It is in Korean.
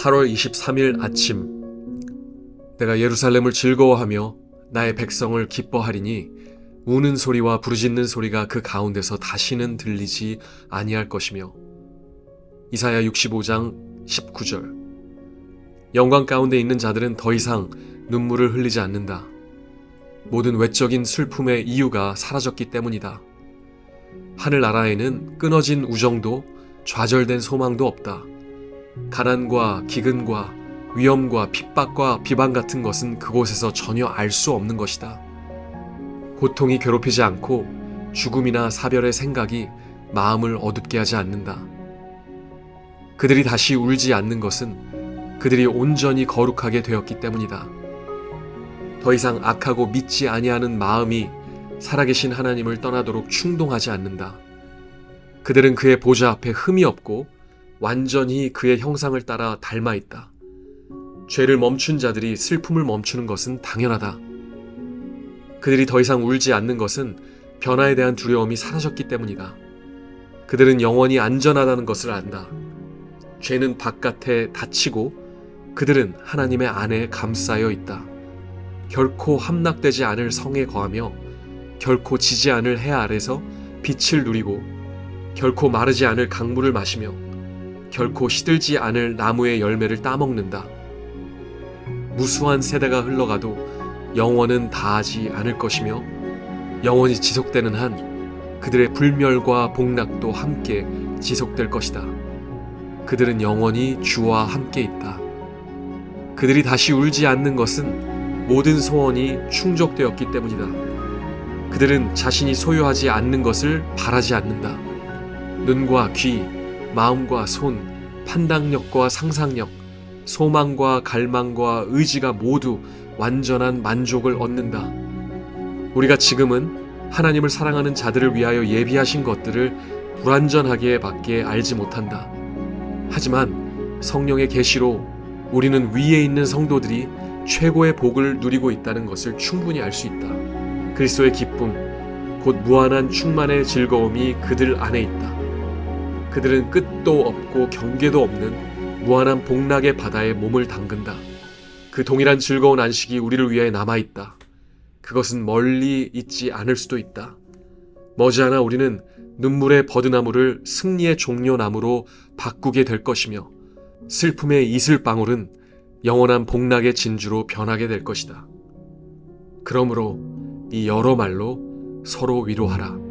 8월 23일 아침 내가 예루살렘을 즐거워하며 나의 백성을 기뻐하리니 우는 소리와 부르짖는 소리가 그 가운데서 다시는 들리지 아니할 것이며 이사야 65장 19절 영광 가운데 있는 자들은 더 이상 눈물을 흘리지 않는다. 모든 외적인 슬픔의 이유가 사라졌기 때문이다. 하늘나라에는 끊어진 우정도 좌절된 소망도 없다. 가난과 기근과 위험과 핍박과 비방 같은 것은 그곳에서 전혀 알 수 없는 것이다. 고통이 괴롭히지 않고 죽음이나 사별의 생각이 마음을 어둡게 하지 않는다. 그들이 다시 울지 않는 것은 그들이 온전히 거룩하게 되었기 때문이다. 더 이상 악하고 믿지 아니하는 마음이 살아계신 하나님을 떠나도록 충동하지 않는다. 그들은 그의 보좌 앞에 흠이 없고 완전히 그의 형상을 따라 닮아 있다. 죄를 멈춘 자들이 슬픔을 멈추는 것은 당연하다. 그들이 더 이상 울지 않는 것은 변화에 대한 두려움이 사라졌기 때문이다. 그들은 영원히 안전하다는 것을 안다. 죄는 바깥에 닫히고 그들은 하나님의 안에 감싸여 있다. 결코 함락되지 않을 성에 거하며 결코 지지 않을 해 아래서 빛을 누리고 결코 마르지 않을 강물을 마시며 결코 시들지 않을 나무의 열매를 따먹는다. 무수한 세대가 흘러가도 영원은 다하지 않을 것이며 영원히 지속되는 한 그들의 불멸과 복락도 함께 지속될 것이다. 그들은 영원히 주와 함께 있다. 그들이 다시 울지 않는 것은 모든 소원이 충족되었기 때문이다. 그들은 자신이 소유하지 않는 것을 바라지 않는다. 눈과 귀, 마음과 손, 판단력과 상상력, 소망과 갈망과 의지가 모두 완전한 만족을 얻는다. 우리가 지금은 하나님을 사랑하는 자들을 위하여 예비하신 것들을 불완전하게 밖에 알지 못한다. 하지만 성령의 계시로 우리는 위에 있는 성도들이 최고의 복을 누리고 있다는 것을 충분히 알 수 있다. 그리스도의 기쁨, 곧 무한한 충만의 즐거움이 그들 안에 있다. 그들은 끝도 없고 경계도 없는 무한한 복락의 바다에 몸을 담근다. 그 동일한 즐거운 안식이 우리를 위해 남아 있다. 그것은 멀리 있지 않을 수도 있다. 머지않아 우리는 눈물의 버드나무를 승리의 종려나무로 바꾸게 될 것이며 슬픔의 이슬방울은 영원한 복락의 진주로 변하게 될 것이다. 그러므로 이 여러 말로 서로 위로하라.